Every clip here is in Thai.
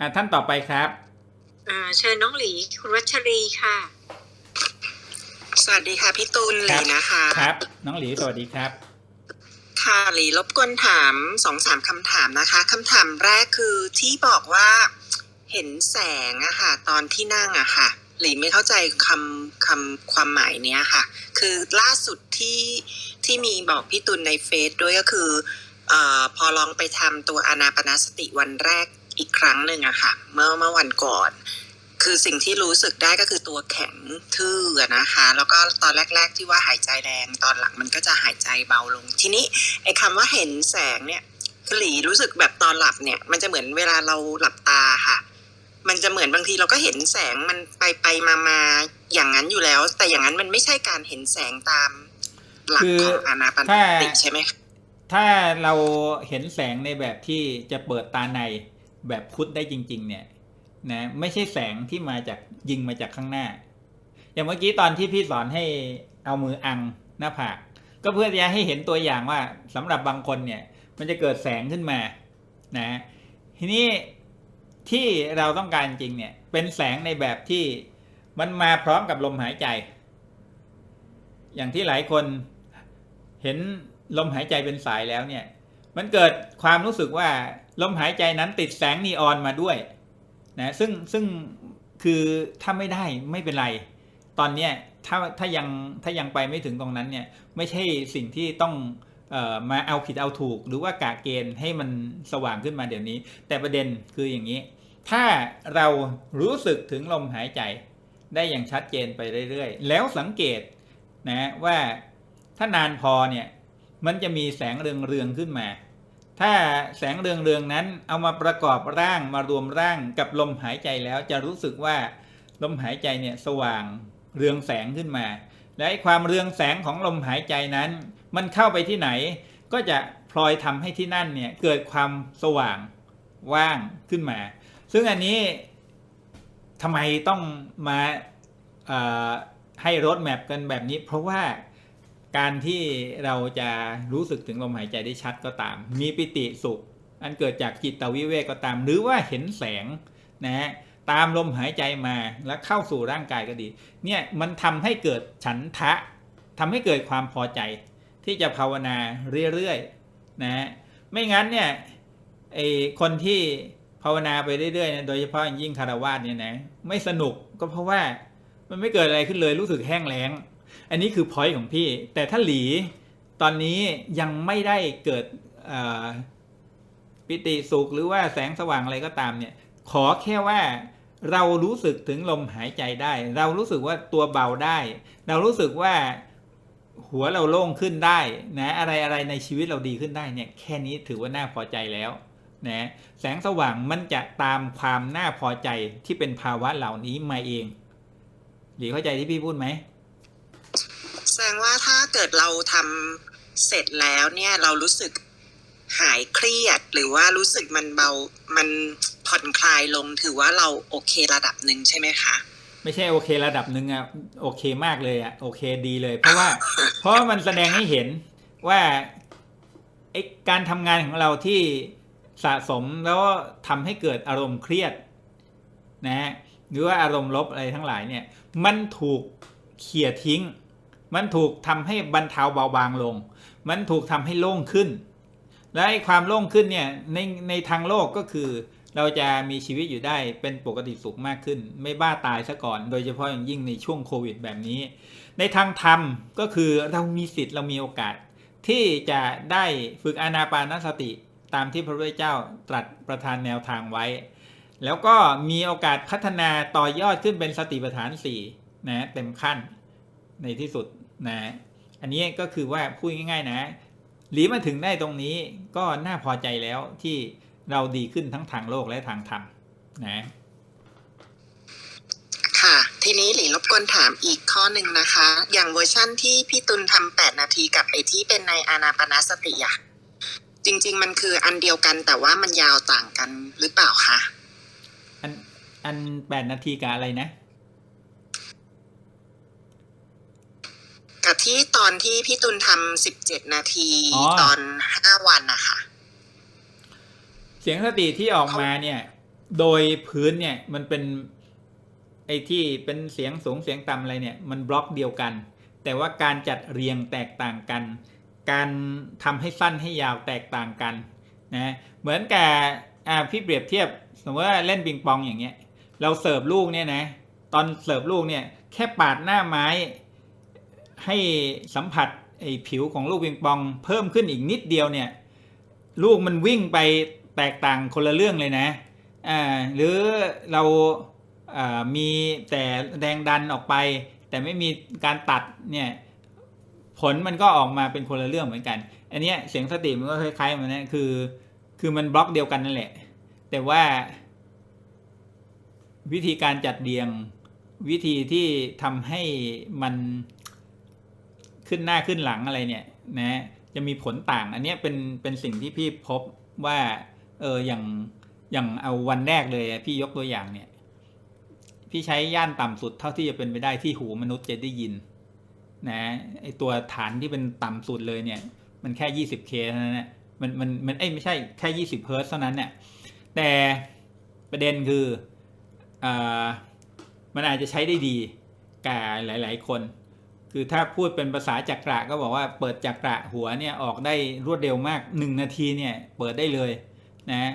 อะท่านต่อไปครับ อ่าเชิญน้องหลีคุณวัชรีค่ะ สวัสดีค่ะพี่ตูนหครัลีบนะคะครับ น้องหลีสวัสดีครับ ค่ะหลีรบกวนถามสองสามคำถามนะคะคำถามแรกคือที่บอกว่าเห็นแสงอะค่ะ ตอนที่นั่งอะค่ะ หลีไม่เข้าใจคำคำความหมายเนี้ยค่ะ คือล่าสุดที่ที่มีบอกพี่ตุลในเฟซด้วยก็คือเอ่อพอลองไปทำตัวอานาปนาสติวันแรก อีกครั้งหนึ่งอะค่ะ เมื่อเมื่อวันก่อน คือสิ่งที่รู้สึกได้ก็คือตัวแข็งทื่ออะนะคะ แล้วก็ตอนแรก ๆ ที่ว่าหายใจแรงตอนหลังมันก็จะหายใจเบาลง ทีนี้ไอ้คำว่าเห็นแสงเนี่ยคือหลีรู้สึกแบบตอนหลับเนี่ย มันจะเหมือนเวลาเราหลับตาค่ะ มันจะเหมือนบางทีเราก็เห็นแสงมันไปไปมามาอย่างนั้นอยู่แล้ว แต่อย่างนั้นมันไม่ใช่การเห็นแสงตามหลักคือของอานาปานถ้าสติใช่ไหมคะถ้าเราเห็นแสงในแบบที่จะเปิดตาใน แบบพุทธได้จริง ๆ เนี่ยนะไม่ใช่แสงที่มาจากยิงมาจากข้างหน้า อย่างเมื่อกี้ตอนที่พี่สอนให้เอามืออังหน้าผากก็เพื่อจะให้เห็นตัวอย่างว่าสำหรับบางคนเนี่ย มันจะเกิดแสงขึ้นมานะทีนี้ที่เราต้องการจริงเนี่ย เป็นแสงในแบบที่มันมาพร้อมกับลมหายใจ อย่างที่หลายคนเห็นลมหายใจเป็นสายแล้วเนี่ย มันเกิดความรู้สึกว่าลมหายใจนั้นติดแสงนีออนมาด้วยนะซึ่งซึ่งคือถ้าไม่ได้ไม่เป็นไร ตอนเนี้ยถ้าถ้ายังถ้ายังไปไม่ถึงตรงนั้นเนี่ยไม่ใช่สิ่งที่ต้องเออมาเอาผิดเอาถูก หรือว่ากะเกณฑ์ให้มันสว่างขึ้นมาเดี๋ยวนี้ แต่ประเด็นคืออย่างนี้ ถ้าเรารู้สึกถึงลมหายใจได้อย่างชัดเจนไปเรื่อย ๆ แล้วสังเกตนะว่าถ้านานพอเนี่ย มันจะมีแสงเรืองๆขึ้นมา ถ้าแสงเรืองๆนั้นเอามาประกอบร่างมารวมร่างกับลมหายใจแล้วจะรู้สึกว่าลมหายใจเนี่ยสว่างเรืองแสงขึ้นมา และไอ้ความเรืองแสงของลมหายใจนั้น มันเข้าไปที่ไหน ก็จะพลอยทำให้ที่นั่นเนี่ยเกิดความสว่างว่างขึ้นมา ซึ่งอันนี้ทำไมต้องมาให้รถแมพกันแบบนี้ เพราะว่า การที่เราจะรู้สึกถึงลมหายใจได้ชัดก็ตาม มีปิติสุข อันเกิดจากจิตวิเวกก็ตาม หรือว่าเห็นแสงนะฮะตามลมหายใจมาแล้วเข้าสู่ร่างกายก็ดี เนี่ยมันทำให้เกิดฉันทะทำให้เกิดความพอใจ ที่จะภาวนาเรื่อยๆนะฮะไม่งั้นเนี่ยไอคนที่ภาวนาไปเรื่อยๆนะโดยเฉพาะอย่างยิ่งคารวาสเนี่ยนะไม่สนุกก็เพราะว่ามันไม่เกิดอะไรขึ้นเลยรู้สึกแห้งแล้ง อันนี้คือพอยต์ของพี่ แต่ถ้าหลีตอนนี้ยังไม่ได้เกิดปิติสุขหรือว่าแสงสว่างอะไรก็ตามเนี่ย ขอแค่ว่าเรารู้สึกถึงลมหายใจได้ เรารู้สึกว่าตัวเบาได้ เรารู้สึกว่าหัวเราโล่งขึ้นได้นะอะไรอะไรในชีวิตเราดีขึ้นได้เนี่ยแค่นี้ถือว่าน่าพอใจแล้วนะแสงสว่างมันจะตามความน่าพอใจที่เป็นภาวะเหล่านี้มาเองหลีเข้าใจที่พี่พูดไหม แสดงว่าถ้าเกิดเราทำเสร็จแล้วเนี่ยเรารู้สึกหายเครียดหรือว่ารู้สึกมันเบา มันผ่อนคลายลงถือว่าเราโอเคระดับหนึ่งใช่ไหมคะ ไม่ใช่โอเคระดับหนึ่งอะโอเคมากเลยอะโอเคดีเลย เพราะว่า เพราะมันแสดงให้เห็นว่าไอการทำงานของเราที่สะสมแล้วทำให้เกิดอารมณ์เครียดนะฮะหรือว่าอารมณ์ลบอะไรทั้งหลายเนี่ย มันถูกเขี่ยทิ้ง มันถูกทำให้บรรเทาเบาบางลง มันถูกทำให้โล่งขึ้น และไอ้ความโล่งขึ้นเนี่ยในในทางโลกก็คือ เราจะมีชีวิตอยู่ได้เป็นปกติสุขมากขึ้น ไม่บ้าตายซะก่อน โดยเฉพาะอย่างยิ่งในช่วงโควิดแบบนี้ ในทางธรรมก็คือเรามีสิทธิ์เรามีโอกาส ที่จะได้ฝึกอานาปานสติตามที่พระพุทธเจ้าตรัสประทานแนวทางไว้ แล้วก็มีโอกาสพัฒนาต่อยอดขึ้นเป็นสติปัฏฐาน4นะเต็มขั้นในที่สุด นะอันนี้ก็คือว่าพูดง่าย ๆ นะหลีมาถึงได้ตรงนี้ก็น่าพอใจแล้วที่เราดีขึ้นทั้งทางโลกและทางธรรมนะ ค่ะ ทีนี้หลีรบกวนถามอีกข้อหนึ่งนะคะ อย่างเวอร์ชั่นที่พี่ตุลทำแปดนาทีกับไอที่เป็นในอานาปนาสติอะจริง ๆ มันคืออันเดียวกันแต่ว่ามันยาวต่างกันหรือเปล่าคะอันอันแปดนาทีกับอะไรนะ กับที่ตอนที่พี่ตุลทำสิบเจ็ดนาทีอ๋อ ตอนห้าวันนะคะเสียงสติที่ออกมาเนี่ย โดยพื้นเนี่ยมันเป็นไอ้ที่เป็นเสียงสูงเสียงต่ำอะไรเนี่ย มันบล็อกเดียวกัน แต่ว่าการจัดเรียงแตกต่างกัน การทำให้สั้นให้ยาวแตกต่างกันนะเหมือนกับอ่าพี่เปรียบเทียบสมมติว่าเล่นปิงปองอย่างเงี้ย เราเสิร์ฟลูกเนี่ยนะ ตอนเสิร์ฟลูกเนี่ย แค่ปาดหน้าไม้ ให้สัมผัสไอ้ผิวของลูกปิงปอง เพิ่มขึ้นอีกนิดเดียวเนี่ยลูกมันวิ่งไปแตกต่างคนละเรื่องเลยนะอ่าหรือเราอ่ามีแต่แรงดันออกไป แต่ไม่มีการตัดเนี่ยผลมันก็ออกมาเป็นคนละเรื่องเหมือนกัน อันนี้เสียงสติมันก็คล้ายๆมันนะคือคือมันบล็อกเดียวกันนั่นแหละ แต่ว่า วิธีการจัดเรียงวิธีที่ทำให้มัน ขึ้นหน้าขึ้นหลังอะไรเนี่ยนะจะมีผลต่างอันนี้เป็นเป็นสิ่งที่พี่พบว่าเอออย่างอย่างเอาวันแรกเลยพี่ยกตัวอย่างเนี่ย พี่ใช้ย่านต่ำสุดเท่าที่จะเป็นไปได้ที่หูมนุษย์จะได้ยินนะไอตัวฐานที่เป็นต่ำสุดเลยเนี่ย มันแค่ 20k เท่านั้นนะมันมันมันเอ้ยไม่ใช่แค่20เฮิร์ตเท่านั้นเนี่ยแต่ประเด็นคืออ่ามันอาจจะใช้ได้ดีกับหลาย ๆ คน คือถ้าพูดเป็นภาษาจักระก็บอกว่าเปิดจักระหัวเนี่ยออกได้รวดเร็วมาก 1 นาทีเนี่ยเปิดได้เลยนะ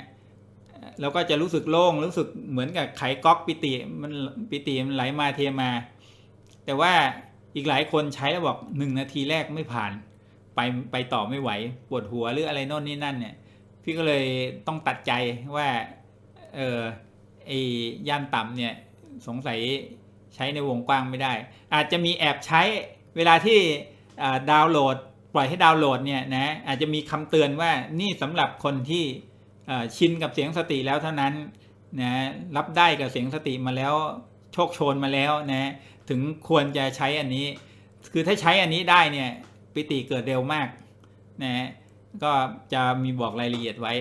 แล้วก็จะรู้สึกโล่งรู้สึกเหมือนกับไขก๊อกปิติมันปิติมันไหลมาเทมา แต่ว่าอีกหลายคนใช้แล้วบอกหนึ่งนาทีแรกไม่ผ่าน ไปไปต่อไม่ไหวปวดหัวหรืออะไรโน่นนี่นั่นเนี่ยพี่ก็เลยต้องตัดใจว่าเออไอ้ย่านต่ำเนี่ยสงสัย ใช้ในวงกว้างไม่ได้ อาจจะมีแอบใช้เวลาที่ดาวน์โหลด ปล่อยให้ดาวน์โหลดเนี่ยนะอาจจะมีคำเตือนว่านี่สำหรับคนที่ชินกับเสียงสติแล้วเท่านั้นนะรับได้กับเสียงสติมาแล้วโชคโชนมาแล้วนะถึงควรจะใช้อันนี้ คือถ้าใช้อันนี้ได้เนี่ยปิติเกิดเร็วมากนะฮะก็จะมีบอกรายละเอียดไว้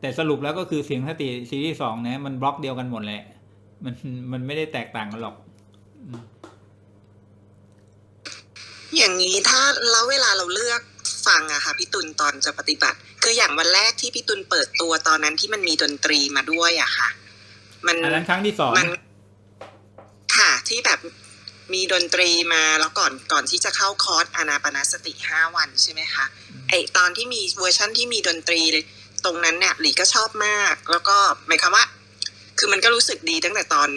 แต่สรุปแล้วก็คือเสียงสติซีรีส์สองนะมันบล็อกเดียวกันหมดแหละ มันมันไม่ได้แตกต่างกันหรอก อย่างนี้ถ้าแล้วเวลาเราเลือกฟังอะค่ะพี่ตุลตอนจะปฏิบัติ คืออย่างวันแรกที่พี่ตุลเปิดตัวตอนนั้นที่มันมีดนตรีมาด้วยอะค่ะ มันอันนั้นครั้งที่สองมันค่ะที่แบบมีดนตรีมาแล้วก่อนก่อนที่จะเข้าคอร์สอานาปานสติห้าวันใช่ไหมคะไอตอนที่มีเวอร์ชั่นที่มีดนตรีตรงนั้นเนี่ยหลีก็ชอบมาก แล้วก็หมายความว่า คือมันก็รู้สึกดีตั้งแต่ตอน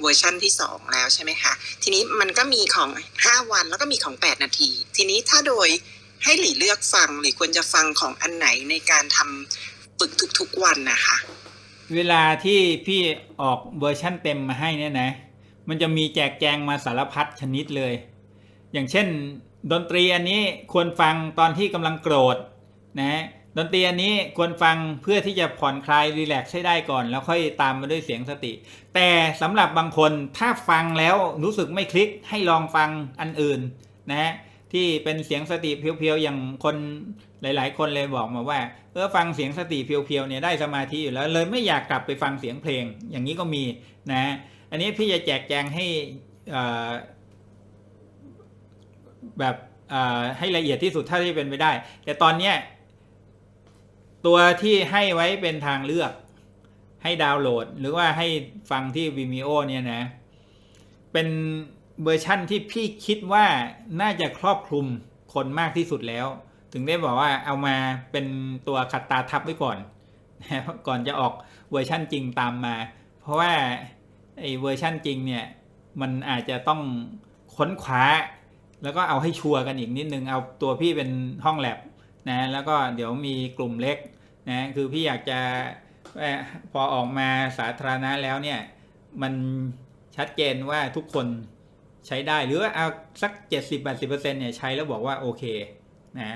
เวอร์ชั่นที่สองแล้วใช่ไหมคะทีนี้มันก็มีของห้าวันแล้วก็มีของแปดนาที ทีนี้ถ้าโดยให้หลีเลือกฟังหลีควรจะฟังของอันไหนในการทำฝึกทุกๆวันนะคะ เวลาที่พี่ออกเวอร์ชั่นเต็มมาให้เนี่ยนะ มันจะมีแจกแจงมาสารพัดชนิดเลย อย่างเช่น ดนตรีอันนี้ควรฟังตอนที่กำลังโกรธนะ ดนตรีอันนี้ควรฟังเพื่อที่จะผ่อนคลายรีแลกซ์ให้ได้ก่อน แล้วค่อยตามมาด้วยเสียงสติ แต่สำหรับบางคนถ้าฟังแล้วรู้สึกไม่คลิกให้ลองฟังอันอื่นนะที่เป็นเสียงสติเพียวๆอย่างคนหลาย ๆ คนเลยบอกมาว่าเออฟังเสียงสติเพียวๆเนี่ยได้สมาธิอยู่แล้ว เลยไม่อยากกลับไปฟังเสียงเพลง อย่างนี้ก็มีนะอันนี้พี่จะแจกแจงให้แบบให้ละเอียดที่สุดเท่าที่เป็นไปได้ แต่ตอนเนี้ย ตัวที่ให้ไว้เป็นทางเลือก ให้ดาวน์โหลด หรือว่าให้ฟังที่ Vimeo เนี่ยนะ เป็นเวอร์ชั่นที่พี่คิดว่าน่าจะครอบคลุมคนมากที่สุดแล้ว ถึงได้บอกว่าเอามาเป็นตัวขัดตาทับไว้ก่อนนะก่อนจะออกเวอร์ชั่นจริงตามมา เพราะว่าไอ้เวอร์ชั่นจริงเนี่ย มันอาจจะต้องค้นคว้า แล้วก็เอาให้ชัวร์กันอีกนิดนึง เอาตัวพี่เป็นห้องแลบ นะแล้วก็เดี๋ยวมีกลุ่มเล็กนะคือพี่อยากจะพอออกมาสาธารณะแล้วเนี่ยมันชัดเจนว่าทุกคนใช้ได้หรือว่าเอาสัก 70-80%เนี่ยใช้แล้วบอกว่าโอเคนะ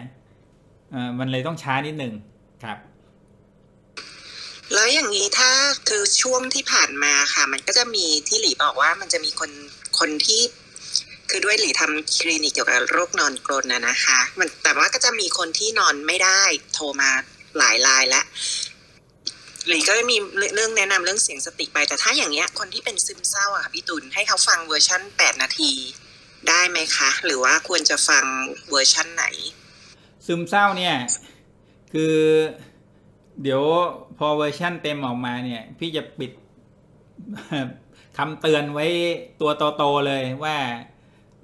อ่อมันเลยต้องช้านิดหนึ่งครับ แล้วอย่างนี้ถ้าคือช่วงที่ผ่านมาค่ะ มันก็จะมีที่หลีบอกว่ามันจะมีคนคนที่ คือด้วยหลีทำคลินิกเกี่ยวกับโรคนอนกรนนะนะคะ มันแต่ว่าก็จะมีคนที่นอนไม่ได้โทรมาหลายรายแล้วหลีก็มีเรื่องแนะนำเรื่องเสียงสติไปแต่ถ้าอย่างเงี้ยคนที่เป็นซึมเศร้าอะค่ะพี่ตุลให้เขาฟังเวอร์ชั่นแปดนาทีได้ไหมคะ หรือว่าควรจะฟังเวอร์ชั่นไหน ซึมเศร้าเนี่ย คือเดี๋ยวพอเวอร์ชั่นเต็มออกมาเนี่ย พี่จะปิดคำเตือนไว้ตัวโตๆเลยว่า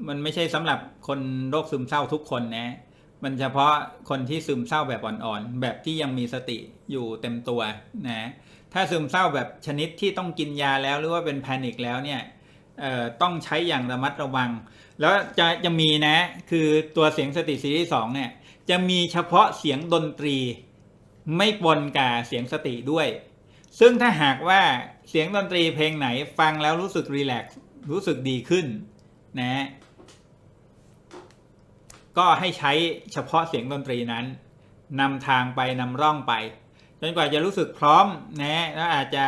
มันไม่ใช่สำหรับคนโรคซึมเศร้าทุกคนนะ มันเฉพาะคนที่ซึมเศร้าแบบอ่อนๆ แบบที่ยังมีสติอยู่เต็มตัวนะ ถ้าซึมเศร้าแบบชนิดที่ต้องกินยาแล้วหรือว่าเป็นแพนิคแล้วเนี่ยต้องใช้อย่างระมัดระวัง แล้วจะจะมีนะ คือตัวเสียงสติซีรีส์สองเนี่ย จะมีเฉพาะเสียงดนตรี ไม่ปนกับเสียงสติด้วย ซึ่งถ้าหากว่าเสียงดนตรีเพลงไหนฟังแล้วรู้สึกรีแลกซ์รู้สึกดีขึ้นนะ ก็ให้ใช้เฉพาะเสียงดนตรีนั้นนำทางไปนำร่องไป จนกว่าจะรู้สึกพร้อมนะแล้วอาจจะ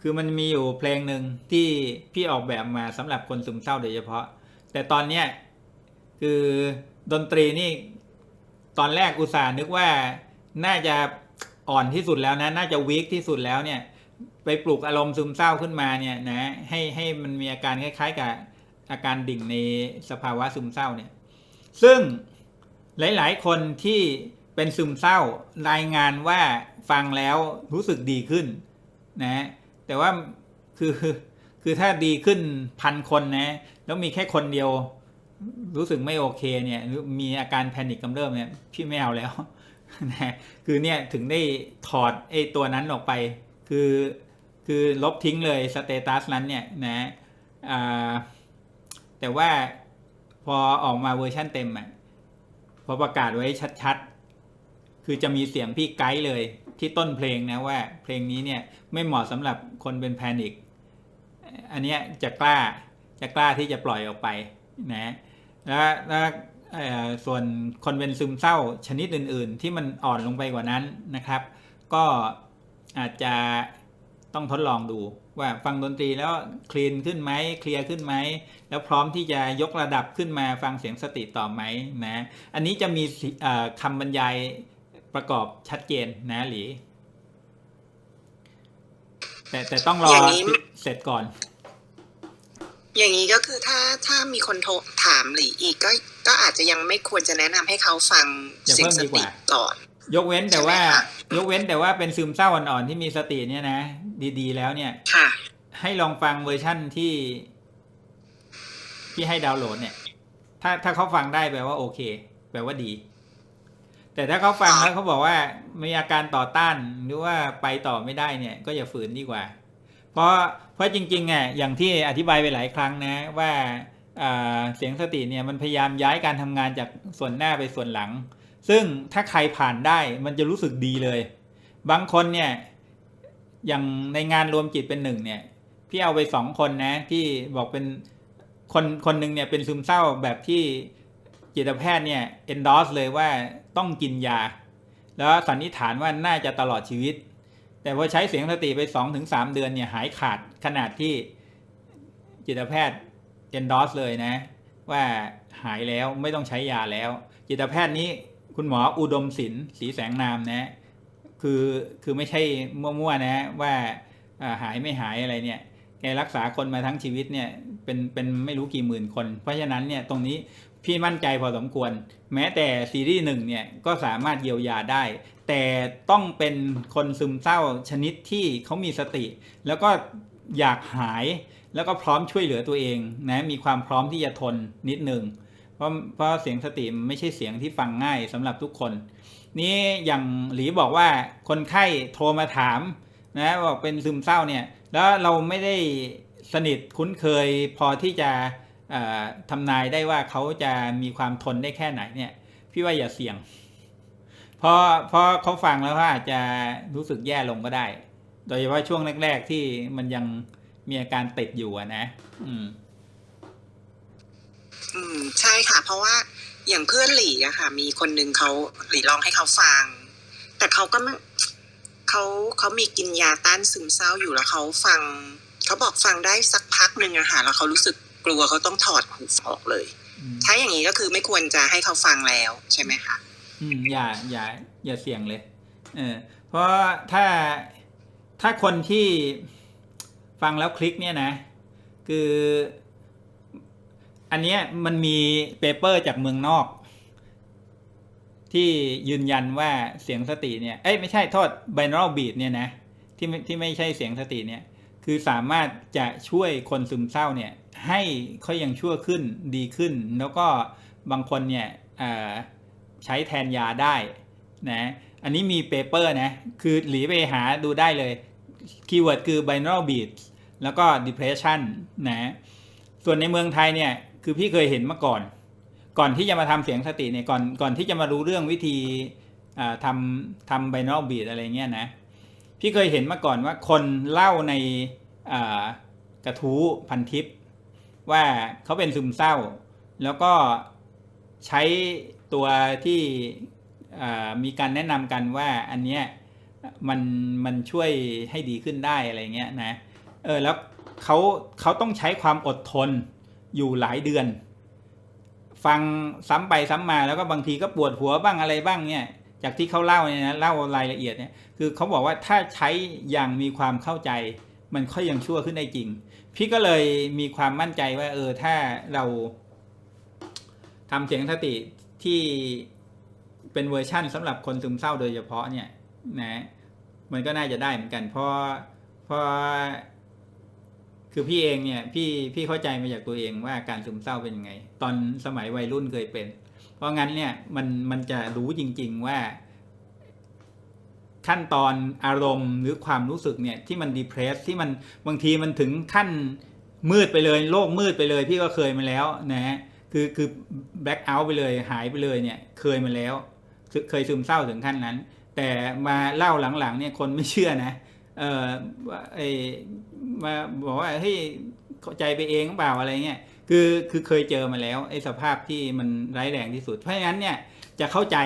คือมันมีอยู่เพลงหนึ่งที่พี่ออกแบบมาสำหรับคนซึมเศร้าโดยเฉพาะ แต่ตอนเนี้ยคือดนตรีนี่ตอนแรกอุตส่าห์นึกว่าน่าจะอ่อนที่สุดแล้วนะ น่าจะวีคที่สุดแล้วเนี่ย ไปปลุกอารมณ์ซึมเศร้าขึ้นมาเนี่ยนะให้ให้มันมีอาการคล้าย ๆ กับ อาการดิ่งในสภาวะซึมเศร้าเนี่ย ซึ่งหลาย ๆ คนที่เป็นซึมเศร้ารายงานว่าฟังแล้วรู้สึกดีขึ้นนะ แต่ว่าคือคือถ้าดีขึ้นพันคนนะ แล้วมีแค่คนเดียว รู้สึกไม่โอเคเนี่ยหรือมีอาการแพนิคกำเริบเนี่ยพี่ไม่เอาแล้วนะคือเนี่ยถึงได้ถอดไอ้ตัวนั้นออกไป คือคือลบทิ้งเลยสเตตัสนั้นเนี่ยนะอ่า แต่ว่าพอออกมาเวอร์ชั่นเต็มอะพอประกาศไว้ชัดๆ คือจะมีเสียงพี่ไกด์เลยที่ต้นเพลงนะว่าเพลงนี้เนี่ยไม่เหมาะสำหรับคนเป็นแพนิคอันเนี้ยจะกล้าจะกล้าที่จะปล่อยออกไปนะแล้วแล้วส่วนคนเป็นซึมเศร้าชนิดอื่น ๆ ที่มันอ่อนลงไปกว่านั้นนะครับ ก็อาจจะต้องทดลองดู ว่าฟังดนตรีแล้วคลีนขึ้นไหมเคลียร์ขึ้นไหมแล้วพร้อมที่จะยกระดับขึ้นมาฟังเสียงสติต่อไหมนะอันนี้จะมีสิเอ่อคำบรรยายประกอบชัดเจนนะหลีแต่แต่ต้องรออย่างนี้เสร็จก่อน อย่างนี้ก็คือถ้าถ้ามีคนโทรถามหรืออีกก็ก็อาจจะยังไม่ควรจะแนะนำให้เขาฟังอย่าเสียงเพิ่งสดีกติว่าก่อนยกเว้นแต่ว่าใช่ไหมคะยกเว้นแต่ว่าเป็นซึมเศร้าอ่อนๆที่มีสติเนี่ยนะ ดี ๆ แล้วเนี่ยค่ะให้ลองฟังเวอร์ชั่นที่ ที่ให้ดาวน์โหลดเนี่ย ถ้าถ้าเขาฟังได้แปลว่าโอเค แปลว่าดี แต่ถ้าเขาฟังแล้วเขาบอกว่ามีอาการต่อต้านหรือว่าไปต่อไม่ได้เนี่ย ก็อย่าฝืนดีกว่า เพราะเพราะจริงๆอะอย่างที่อธิบายไปหลายครั้งนะ ว่าอ่าเสียงสติเนี่ยมันพยายามย้ายการทำงานจากส่วนหน้าไปส่วนหลัง ซึ่งถ้าใครผ่านได้มันจะรู้สึกดีเลย บางคนเนี่ย อย่างในงานรวมจิตเป็นหนึ่งเนี่ย พี่เอาไปสองคนนะ ที่บอกเป็นคนคนหนึ่งเนี่ยเป็นซึมเศร้าแบบที่จิตแพทย์เนี่ย endorse เลยว่าต้องกินยา แล้วสันนิษฐานว่าน่าจะตลอดชีวิต แต่พอใช้เสียงสติไปสองถึงสามเดือนเนี่ยหายขาดขนาดที่จิตแพทย์ endorse เลยนะ ว่าหายแล้วไม่ต้องใช้ยาแล้ว จิตแพทย์นี้คุณหมออุดมศิลป์ศรีแสงนามนะ คือคือไม่ใช่มั่วๆนะว่าอ่าหายไม่หายอะไรเนี่ยแกรักษาคนมาทั้งชีวิตเนี่ยเป็นเป็นไม่รู้กี่หมื่นคน เพราะฉะนั้นเนี่ยตรงนี้พี่มั่นใจพอสมควร แม้แต่ซีรีส์หนึ่งเนี่ยก็สามารถเยียวยาได้ แต่ต้องเป็นคนซึมเศร้าชนิดที่เขามีสติ แล้วก็อยากหายแล้วก็พร้อมช่วยเหลือตัวเองนะมีความพร้อมที่จะทนนิดหนึ่งเพราะเพราะเสียงสติไม่ใช่เสียงที่ฟังง่ายสำหรับทุกคน นี่อย่างหลีบอกว่าคนไข้โทรมาถามนะบอกเป็นซึมเศร้าเนี่ยแล้วเราไม่ได้สนิทคุ้นเคยพอที่จะเอ่อทำนายได้ว่าเขาจะมีความทนได้แค่ไหนเนี่ย พี่ว่าอย่าเสี่ยงเพราะเพราะเขาฟังแล้วเขาอาจจะรู้สึกแย่ลงก็ได้ โดยเฉพาะช่วงแรก ๆ ที่มันยังมีอาการติดอยู่นะ อืม อืม ใช่ค่ะ เพราะว่า อย่างเพื่อนหลีอะค่ะ มีคนหนึ่งเขาหลีลองให้เขาฟัง แต่เขาก็ไม่เขาเขามีกินยาต้านซึมเศร้าอยู่แล้วเขาฟังเขาบอกฟังได้สักพักหนึ่งอะค่ะแล้วเขารู้สึกกลัวเขาต้องถอดหูออกเลยอืมถ้าอย่างนี้ก็คือไม่ควรจะให้เขาฟังแล้วใช่ไหมคะอืมอย่าอย่าอย่าเสี่ยงเลยเออเพราะถ้าถ้าคนที่ฟังแล้วคลิกเนี่ยนะ คือ อันนี้มันมีเปเปอร์จากเมืองนอก ที่ยืนยันว่าเสียงสติเนี่ย เอ้ยไม่ใช่โทษ binaural beat เนี่ยนะที่ไม่ที่ไม่ใช่เสียงสติเนี่ย คือสามารถจะช่วยคนซึมเศร้าเนี่ย ให้เขายังชั่วขึ้นดีขึ้น แล้วก็บางคนเนี่ยใช้แทนยาได้นะอันนี้มีเปเปอร์นะ คือหลีไปหาดูได้เลย คีย์เวิร์ดคือ binaural beat แล้วก็ depression นะ ส่วนในเมืองไทยเนี่ย คือพี่เคยเห็นมาก่อน ก่อนที่จะมาทำเสียงสติเนี่ยก่อนก่อนที่จะมารู้เรื่องวิธีทำทำ binaural beat อะไรเงี้ยนะ พี่เคยเห็นมาก่อนว่าคนเล่าในกระทู้พันทิป ว่าเขาเป็นซึมเศร้า แล้วก็ใช้ตัวที่มีการแนะนำกันว่าอันเนี้ยมันมันช่วยให้ดีขึ้นได้อะไรเงี้ยนะเออแล้วเขาเขาต้องใช้ความอดทน อยู่หลายเดือน ฟังซ้ำไปซ้ำมาแล้วก็บางทีก็ปวดหัวบ้างอะไรบ้างเนี่ย จากที่เขาเล่าเนี่ยนะเล่ารายละเอียดเนี่ยคือเขาบอกว่าถ้าใช้อย่างมีความเข้าใจ มันค่อยยังชั่วขึ้นได้จริง พี่ก็เลยมีความมั่นใจว่า เออถ้าเราทำเสียงสติที่เป็นเวอร์ชั่นสำหรับคนซึมเศร้าโดยเฉพาะเนี่ยนะมันก็น่าจะได้เหมือนกันเพราะเพราะ คือพี่เองเนี่ยพี่พี่เข้าใจมาจากตัวเองว่าการซึมเศร้าเป็นยังไง ตอนสมัยวัยรุ่นเคยเป็น เพราะงั้นเนี่ยมันมันจะรู้จริง ๆ ว่า ขั้นตอนอารมณ์หรือความรู้สึกเนี่ยที่มันดีเพรสที่มันบางทีมันถึงขั้นมืดไปเลย โลกมืดไปเลย พี่ก็เคยมาแล้วนะฮะคือคือแบล็คเอาท์ไปเลยหายไปเลยเนี่ยเคยมาแล้ว เคยซึมเศร้าถึงขั้นนั้น แต่มาเล่าหลังๆเนี่ยคนไม่เชื่อนะเออไอ มาบอกว่าเฮ้ยเข้าใจไปเองเปล่าอะไรเงี้ยคือคือเคยเจอมาแล้วไอ้สภาพที่มันร้ายแรงที่สุด เพราะฉะนั้นเนี่ยจะเข้าใจ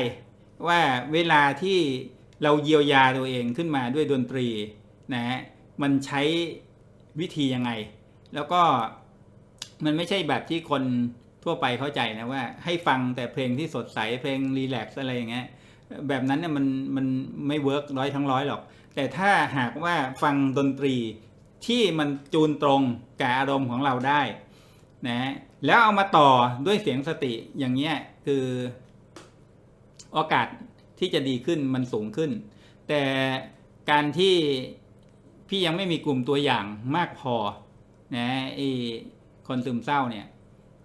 ว่าเวลาที่เราเยียวยาตัวเองขึ้นมาด้วยดนตรีนะฮะมันใช้วิธียังไง แล้วก็มันไม่ใช่แบบที่คนทั่วไปเข้าใจนะว่าให้ฟังแต่เพลงที่สดใสเพลงรีแลกซ์อะไรอย่างเงี้ยแบบนั้นเนี่ยมันมันไม่เวิร์กร้อยทั้งร้อยหรอก แต่ถ้าหากว่าฟังดนตรี ที่มันจูนตรงกับอารมณ์ของเราได้นะแล้วเอามาต่อด้วยเสียงสติอย่างเงี้ยคือโอกาสที่จะดีขึ้นมันสูงขึ้น แต่การที่พี่ยังไม่มีกลุ่มตัวอย่างมากพอนะไอคนซึมเศร้าเนี่ย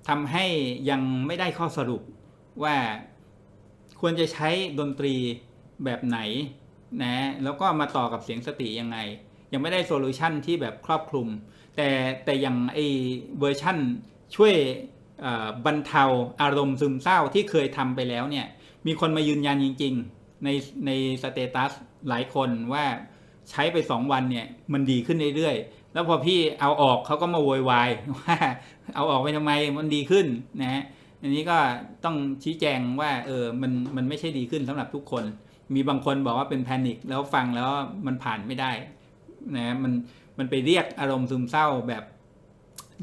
ทำให้ยังไม่ได้ข้อสรุปว่าควรจะใช้ดนตรีแบบไหนนะแล้วก็มาต่อกับเสียงสติยังไง ยังไม่ได้โซลูชันที่แบบครอบคลุม แต่แต่อย่างไอเวอร์ชั่นช่วยบรรเทาอารมณ์ซึมเศร้าที่เคยทำไปแล้วเนี่ยมีคนมายืนยันจริง ๆ ในในสเตตัสหลายคนว่าใช้ไปสองวันเนี่ยมันดีขึ้นเรื่อยๆ แล้วพอพี่เอาออกเขาก็มาโวยวายว่าเอาออกไปทำไมมันดีขึ้นนะฮะอันนี้ก็ต้องชี้แจงว่าเออมันมันไม่ใช่ดีขึ้นสำหรับทุกคน มีบางคนบอกว่าเป็นแพนิคแล้วฟังแล้วมันผ่านไม่ได้ นะมันมันไปเรียกอารมณ์ซึมเศร้าแบบ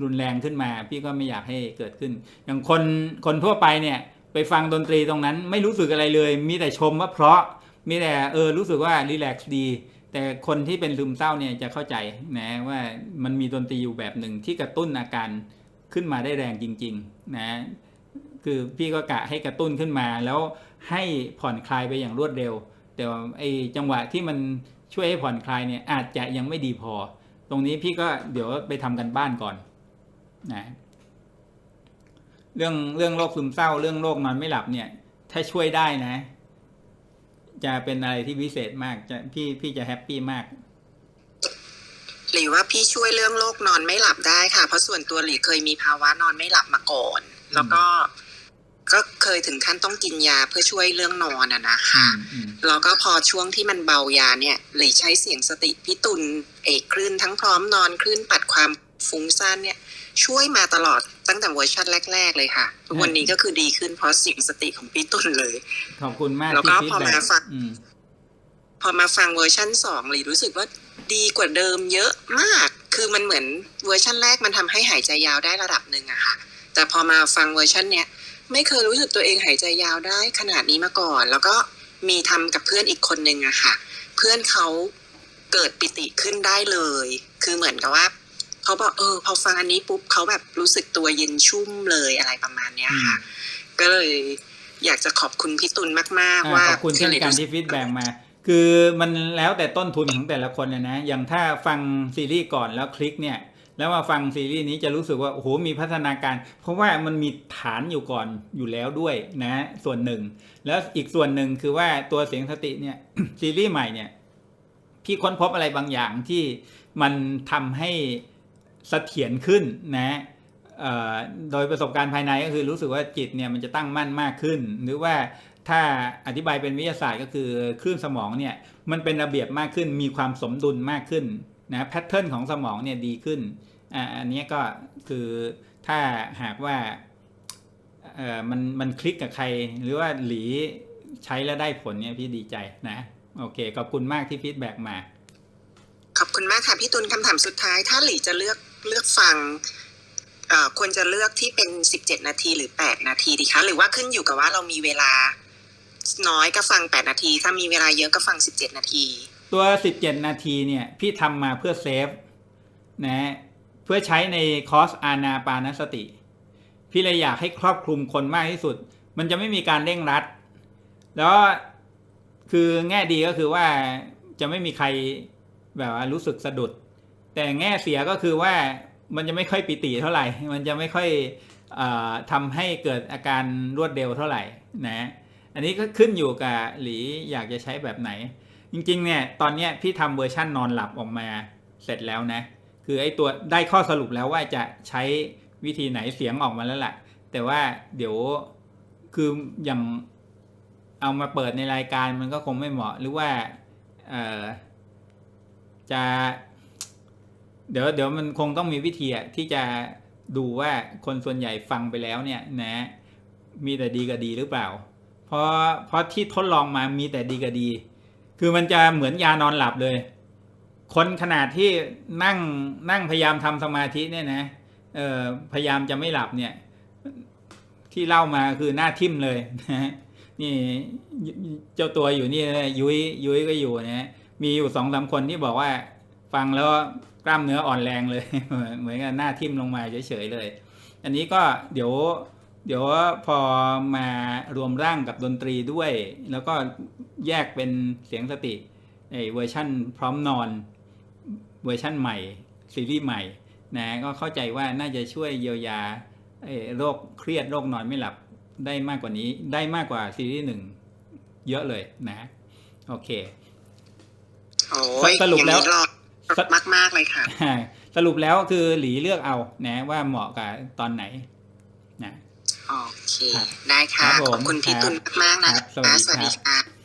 รุนแรงขึ้นมา พี่ก็ไม่อยากให้เกิดขึ้น อย่างคนคนทั่วไปเนี่ย ไปฟังดนตรีตรงนั้น ไม่รู้สึกอะไรเลย มีแต่ชมว่าเพราะมีแต่เออรู้สึกว่ารีแลกซ์ดี แต่คนที่เป็นซึมเศร้าเนี่ยจะเข้าใจนะว่ามันมีดนตรีอยู่แบบหนึ่งที่กระตุ้นอาการขึ้นมาได้แรงจริง ๆ นะคือพี่ก็กะให้กระตุ้นขึ้นมาแล้วให้ผ่อนคลายไปอย่างรวดเร็ว แต่ว่าไอจังหวะที่มัน ช่วยให้ผ่อนคลายเนี่ยอาจจะยังไม่ดีพอ ตรงนี้พี่ก็เดี๋ยวไปทำกันบ้านก่อนนะเรื่องเรื่องโรคซึมเศร้า เรื่องโรคนอนไม่หลับเนี่ย ถ้าช่วยได้นะ จะเป็นอะไรที่พิเศษมากจะพี่พี่จะแฮปปี้มากหรือว่าพี่ช่วยเรื่องโรคนอนไม่หลับได้ค่ะ เพราะส่วนตัวหลีเคยมีภาวะนอนไม่หลับมาก่อน แล้วก็ ก็เคยถึงขั้นต้องกินยาเพื่อช่วยเรื่องนอนอะนะคะอืมแล้วก็พอช่วงที่มันเบายาเนี่ยหลีใช้เสียงสติพี่ตุลเอกคลื่นทั้งพร้อมนอนคลื่นปัดความฟุ้งซ่านเนี่ย ช่วยมาตลอดตั้งแต่เวอร์ชันแรก ๆ เลยค่ะทุกวันนี้ก็คือดีขึ้นเพราะเสียงสติของพี่ตุลเลย ขอบคุณมากแล้วก็ที่พอ feedback มาฟังอืมพอมาฟังเวอร์ชันสองหลีรู้สึกว่าดีกว่าเดิมเยอะมาก คือมันเหมือนเวอร์ชันแรกมันทำให้หายใจยาวได้ระดับหนึ่งอะค่ะ แต่พอมาฟังเวอร์ชันเนี้ย ไม่เคยรู้สึกตัวเองหายใจยาวได้ขนาดนี้มาก่อน แล้วก็มีทำกับเพื่อนอีกคนนึงอะค่ะ เพื่อนเขาเกิดปิติขึ้นได้เลย คือเหมือนกับว่าเขาบอกเออ พอฟังอันนี้ปุ๊บเขาแบบรู้สึกตัวเย็นชุ่มเลยอะไรประมาณเนี้ยค่ะ ก็เลยอยากจะขอบคุณพี่ตุลมากอ่าๆว่าขอบคุณเช่นกันที่ฟีดแบ็กมา คือมันแล้วแต่ต้นทุนของแต่ละคนนะนะ อย่างถ้าฟังซีรีส์ก่อนแล้วคลิกเนี่ย แล้วมาฟังซีรีส์นี้จะรู้สึกว่าโอ้โหมีพัฒนาการ เพราะว่ามันมีฐานอยู่ก่อนอยู่แล้วด้วยนะส่วนหนึ่ง แล้วอีกส่วนหนึ่งคือว่าตัวเสียงสติเนี่ยซีรีส์ใหม่เนี่ยพี่ค้นพบอะไรบางอย่างที่มันทำให้เสถียรขึ้นนะโดยประสบการณ์ภายในก็คือรู้สึกว่าจิตเนี่ยมันจะตั้งมั่นมากขึ้น หรือว่าถ้าอธิบายเป็นวิทยาศาสตร์ก็คือคลื่นสมองเนี่ยมันเป็นระเบียบมากขึ้น มีความสมดุลมากขึ้น นะแพทเทิร์นของสมองเนี่ยดีขึ้นอ่าอันนี้ก็คือถ้าหากว่าเออมันมันคลิกกับใคร หรือว่าหลีใช้แล้วได้ผลเนี่ยพี่ดีใจนะโอเคขอบคุณมากที่ฟีดแบ็กมาขอบคุณมากค่ะพี่ตุลคำถามสุดท้าย ถ้าหลีจะเลือกเลือกฟังควรจะเลือกที่เป็นสิบเจ็ดนาทีหรือแปดนาทีดีคะหรือว่าขึ้นอยู่กับว่าเรามีเวลาน้อยก็ฟังแปดนาที ถ้ามีเวลาเยอะก็ฟังสิบเจ็ดนาที ตัว 17 นาทีเนี่ย พี่ทำมาเพื่อเซฟนะเพื่อใช้ในคอร์สอานาปานสติ พี่เลยอยากให้ครอบคลุมคนมากที่สุด มันจะไม่มีการเร่งรัด แล้วคือแง่ดีก็คือว่าจะไม่มีใครแบบว่ารู้สึกสะดุด แต่แง่เสียก็คือว่ามันจะไม่ค่อยปิติเท่าไหร่ มันจะไม่ค่อยออทำให้เกิดอาการรวดเร็วเท่าไหร่นะ อันนี้ก็ขึ้นอยู่กับหลีอยากจะใช้แบบไหน จริงๆเนี่ยตอนเนี้ยพี่ทำเวอร์ชั่นนอนหลับออกมาเสร็จแล้วนะ คือไอ้ตัวได้ข้อสรุปแล้วว่าจะใช้วิธีไหนเสียงออกมาแล้วแหละแต่ว่าเดี๋ยวคืออย่างเอามาเปิดในรายการมันก็คงไม่เหมาะหรือว่าเออจะ เดี๋ยวเดี๋ยวมันคงต้องมีวิธีที่จะดูว่าคนส่วนใหญ่ฟังไปแล้วเนี่ยนะ มีแต่ดีกับดีหรือเปล่า เพราะเพราะที่ทดลองมามีแต่ดีกับดี คือมันจะเหมือนยานอนหลับเลย คนขนาดที่นั่งนั่งพยายามทำสมาธิเนี่ยนะเออพยายามจะไม่หลับเนี่ย ที่เล่ามาคือหน้าทิมเลยนะนี่เจ้าตัวอยู่นี่ยุ้ยยุ้ยก็อยู่นะมีอยู่สองสามคนที่บอกว่า ฟังแล้วกล้ามเนื้ออ่อนแรงเลย เหมือนกับหน้าทิ่มลงมาเฉยๆเลย อันนี้ก็เดี๋ยว เดี๋ยวพอมารวมร่างกับดนตรีด้วย แล้วก็แยกเป็นเสียงสติไอ้เวอร์ชั่นพร้อมนอนเวอร์ชั่นใหม่ ซีรีส์ใหม่นะก็เข้าใจว่าน่าจะช่วยเยียวยาไอ้โรคเครียดโรคนอนไม่หลับได้มากกว่านี้ได้มากกว่าซีรีส์หนึ่งเยอะเลยนะ โอเคโอ้ยสรุปแล้วอย่างนี้รอมากมากๆเลยค่ะ สรุปแล้วคือหลีเลือกเอานะว่าเหมาะกับตอนไหนนะ โอเคครับได้ค่ะครับผมขอบคุณพี่ตุลมากๆนะครับสวัสดีสวัสดีครับค่ะ